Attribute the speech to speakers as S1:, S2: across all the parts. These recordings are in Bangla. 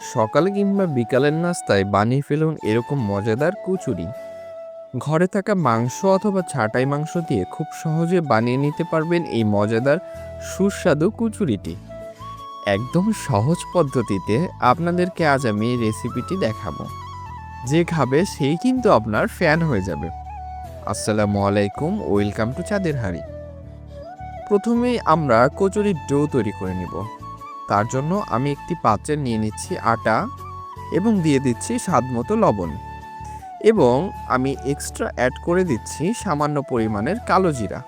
S1: সকালে কিংবা বিকালের নাস্তায় বানিয়ে ফেলুন এরকম মজাদার কচুরি। ঘরে থাকা মাংস অথবা ছাটাই মাংস দিয়ে খুব সহজে বানিয়ে নিতে পারবেন এই মজাদার সুস্বাদু কচুরিটি। একদম সহজ পদ্ধতিতে আপনাদেরকে আজ আমি এই রেসিপিটি দেখাবো। যে খাবে সেই কিন্তু আপনার ফ্যান হয়ে যাবে। আসসালামু আলাইকুম, ওয়েলকাম টু চাঁদের হাড়ি। প্রথমেই আমরা কচুরির ডো তৈরি করে নিব। তার জন্য আমি একটি পাত্রে নিয়ে নিচ্ছি আটা এবং দিয়ে দিচ্ছি স্বাদ মতো লবণ। এবং আমি এক্সট্রা অ্যাড করে দিচ্ছি সামান্য পরিমাণের কালো জিরা।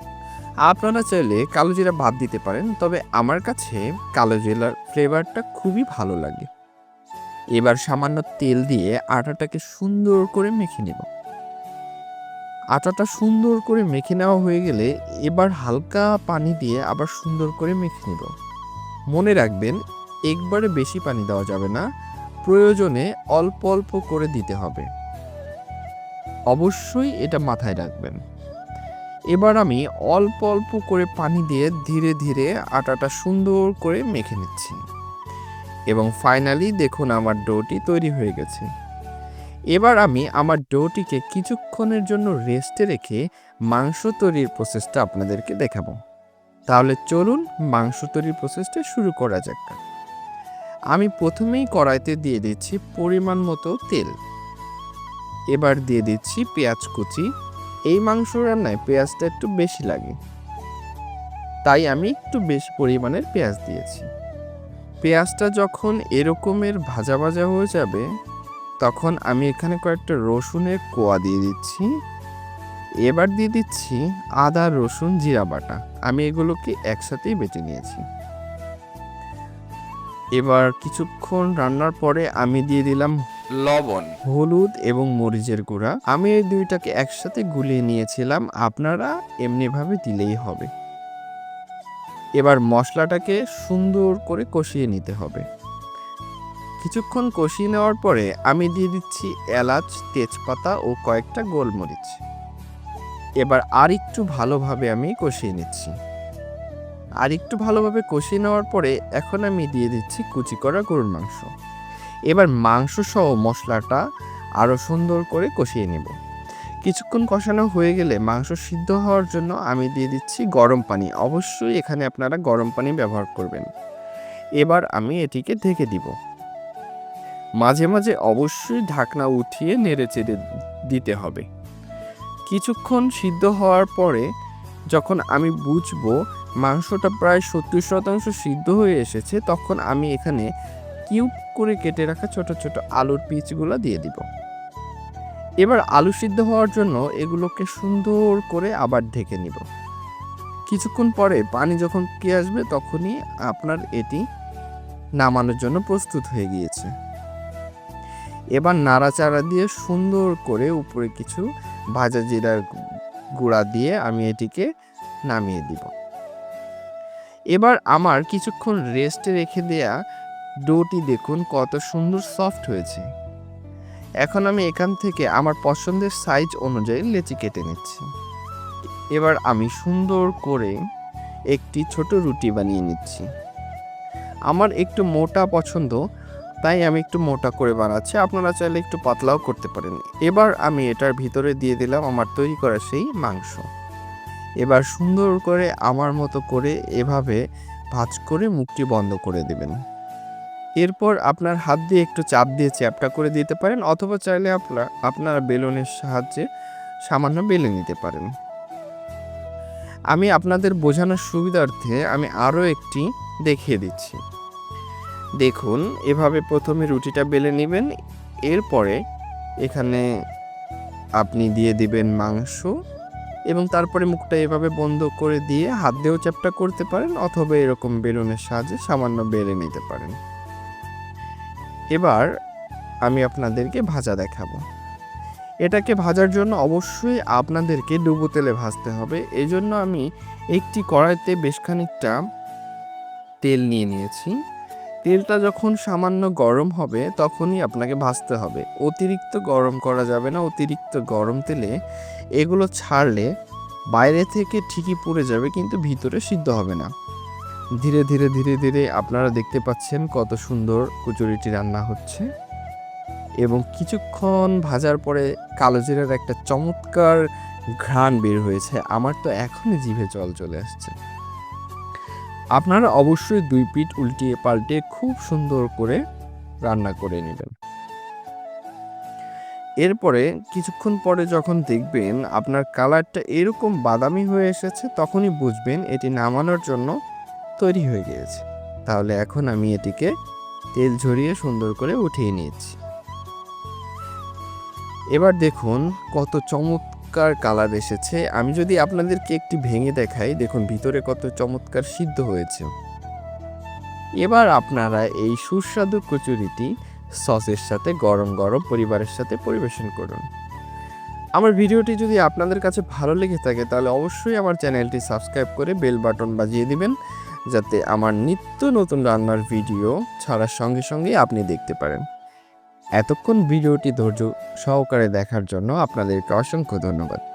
S1: আপনারা চাইলে কালো জিরা বাদ দিতে পারেন, তবে আমার কাছে কালো জিরার ফ্লেভারটা খুবই ভালো লাগে। এবার সামান্য তেল দিয়ে আটাটাকে সুন্দর করে মেখে নেব। আটাটা সুন্দর করে মেখে নেওয়া হয়ে গেলে এবার হালকা পানি দিয়ে আবার সুন্দর করে মেখে নেব। মনে রাখবেন, একবারে বেশি পানি দেওয়া যাবে না, প্রয়োজনে অল্প অল্প করে দিতে হবে। অবশ্যই এটা মাথায় রাখবেন। এবার আমি অল্প অল্প করে পানি দিয়ে ধীরে ধীরে আটাটা সুন্দর করে মেখে নিচ্ছি। এবং ফাইনালি দেখুন আমার ডোটি তৈরি হয়ে গেছে। এবার আমি আমার ডোটিকে কিছুক্ষণের জন্য রেস্টে রেখে মাংস তৈরির প্রসেসটা আপনাদেরকে দেখাবো। তাহলে চলুন মাংস তৈরির প্রসেসটা শুরু করা যাক। আমি প্রথমেই কড়াইতে দিয়ে দিচ্ছি পরিমাণ মতো তেল। এবার দিয়ে দিচ্ছি পেঁয়াজ কুচি। এই মাংস রান্নায় পেঁয়াজটা একটু বেশি লাগে। তাই আমি একটু বেশি পরিমাণের পেঁয়াজ দিয়েছি। পেঁয়াজটা যখন এরকমের ভাজা ভাজা হয়ে যাবে, তখন আমি এখানে কয়েকটা রসুনের কোয়া দিয়ে দিচ্ছি। এবার দিয়ে দিচ্ছি আদা রসুন জিরা বাটা। আমি এগুলোকে একসাথেই বেটে নিয়েছি। এবার কিছুক্ষণ রান্নার পরে আমি দিয়ে দিলাম লবণ, হলুদ এবং মরিচের গুঁড়া। আমি এই দুইটাকে একসাথে গুলিয়ে নিয়েছিলাম, আপনারা এমনিভাবে দিলেই হবে। এবার মশলাটাকে সুন্দর করে কষিয়ে নিতে হবে। কিছুক্ষণ কষিয়ে নেওয়ার পরে আমি দিয়ে দিচ্ছি এলাচ, তেজপাতা ও কয়েকটা গোলমরিচ। এবার আর একটু ভালোভাবে আমি কষিয়ে নিচ্ছি। আর একটু ভালোভাবে কষিয়ে নেওয়ার পরে এখন আমি দিয়ে দিচ্ছি কুচি করা গরুর মাংস। এবার মাংস সহ মশলাটা আরও সুন্দর করে কষিয়ে নেব। কিছুক্ষণ কষানো হয়ে গেলে মাংস সিদ্ধ হওয়ার জন্য আমি দিয়ে দিচ্ছি গরম পানি। অবশ্যই এখানে আপনারা গরম পানি ব্যবহার করবেন। এবার আমি এটিকে ঢেকে দিব। মাঝে মাঝে অবশ্যই ঢাকনা উঠিয়ে নেড়ে চেড়ে দিতে হবে। কিছুক্ষণ সিদ্ধ হওয়ার পরে যখন আমি বুঝব মাংসটা প্রায় সত্তর শতাংশ সিদ্ধ হয়ে এসেছে, তখন আমি এখানে কিউব করে কেটে রাখা ছোট ছোট আলুর পিচগুলো দিয়ে দিব। এবার আলু সিদ্ধ হওয়ার জন্য এগুলোকে সুন্দর করে আবার ঢেকে নিব। কিছুক্ষণ পরে পানি যখন কে আসবে, তখনই আপনার এটি নামানোর জন্য প্রস্তুত হয়ে গিয়েছে। এবার নাড়াচাড়া দিয়ে সুন্দর করে উপরে কিছু ভাজা জিরার গুঁড়া দিয়ে আমি এটিকে নামিয়ে দিব। এবার আমার কিছুক্ষণ রেস্টে রেখে দেয়া ডোটি দেখুন কত সুন্দর সফট হয়েছে। এখন আমি এখান থেকে আমার পছন্দের সাইজ অনুযায়ী লেচি কেটে নিচ্ছি। এবার আমি সুন্দর করে একটি ছোট রুটি বানিয়ে নিচ্ছি। আমার একটু মোটা পছন্দ তাই আমি একটু মোটা করে বানাচ্ছি। আপনারা চাইলে একটু পাতলাও করতে পারেন। এবার আমি এটার ভিতরে দিয়ে দিলাম আমার তৈরি করা সেই মাংস। এবার সুন্দর করে আমার মতো করে এভাবে ভাজ করে মুখটি বন্ধ করে দেবেন। এরপর আপনার হাত দিয়ে একটু চাপ দিয়ে চ্যাপটা করে দিতে পারেন অথবা চাইলে আপনার আপনার বেলুনের সাহায্যে সামান্য বেলে নিতে পারেন। আমি আপনাদের বোঝানোর সুবিধার্থে আমি আরও একটি দেখিয়ে দিচ্ছি। দেখুন, এভাবে প্রথমে রুটিটা বেলে নেবেন, এরপরে এখানে আপনি দিয়ে দিবেন মাংস এবং তারপরে মুখটা এভাবে বন্ধ করে দিয়ে হাত দিয়েও চ্যাপটা করতে পারেন অথবা এরকম বেলুনের সাহায্যে সামান্য বেলে নিতে পারেন। এবার আমি আপনাদেরকে ভাজা দেখাবো। এটাকে ভাজার জন্য অবশ্যই আপনাদেরকে ডুবো তেলে ভাজতে হবে। এই জন্য আমি একটি কড়াইতে বেশ খানিকটা তেল নিয়ে নিয়েছি। তেলটা যখন সামান্য গরম হবে, তখনই আপনাকে ভাজতে হবে। অতিরিক্ত গরম করা যাবে না। অতিরিক্ত গরম তেলে এগুলো ছাড়লে বাইরে থেকে ঠিকই পুড়ে যাবে, কিন্তু ভিতরে সিদ্ধ হবে না। ধীরে ধীরে ধীরে ধীরে আপনারা দেখতে পাচ্ছেন কত সুন্দর কচুরিটি রান্না হচ্ছে। এবং কিছুক্ষণ ভাজার পরে কালো জিরার একটা চমৎকার ঘ্রাণ বের হয়েছে। আমার তো এখনই জিভে জল চলে আসছে। আপনারা অবশ্যই দুই পিঠ উল্টিয়ে পাল্টে খুব সুন্দর করে রান্না করে নেবেন। এরপরে কিছুক্ষণ পরে যখন দেখবেন আপনার কালারটা এরকম বাদামি হয়ে এসেছে, তখনই বুঝবেন এটি নামানোর জন্য তৈরি হয়ে গিয়েছে। তাহলে এখন আমি এটিকে তেল ঝরিয়ে সুন্দর করে উঠিয়ে নিয়েছি। এবার দেখুন কত চমৎকার কালার এসেছে। আমি যদি আপনাদেরকে একটি ভেঙে দেখাই, দেখুন ভিতরে কত চমৎকার সিদ্ধ হয়েছে। এবার আপনারা এই সুস্বাদু কচুরিটি সসের সাথে গরম গরম পরিবারের সাথে পরিবেশন করুন। আমার ভিডিওটি যদি আপনাদের কাছে ভালো লেগে থাকে, তাহলে অবশ্যই আমার চ্যানেলটি সাবস্ক্রাইব করে বেল বাটন বাজিয়ে দিবেন, যাতে আমার নিত্য নতুন রান্নার ভিডিও ছাড়ার সঙ্গে সঙ্গে আপনি দেখতে পারেন। এতক্ষণ ভিডিওটি ধৈর্য সহকারে দেখার জন্য আপনাদেরকে অসংখ্য ধন্যবাদ।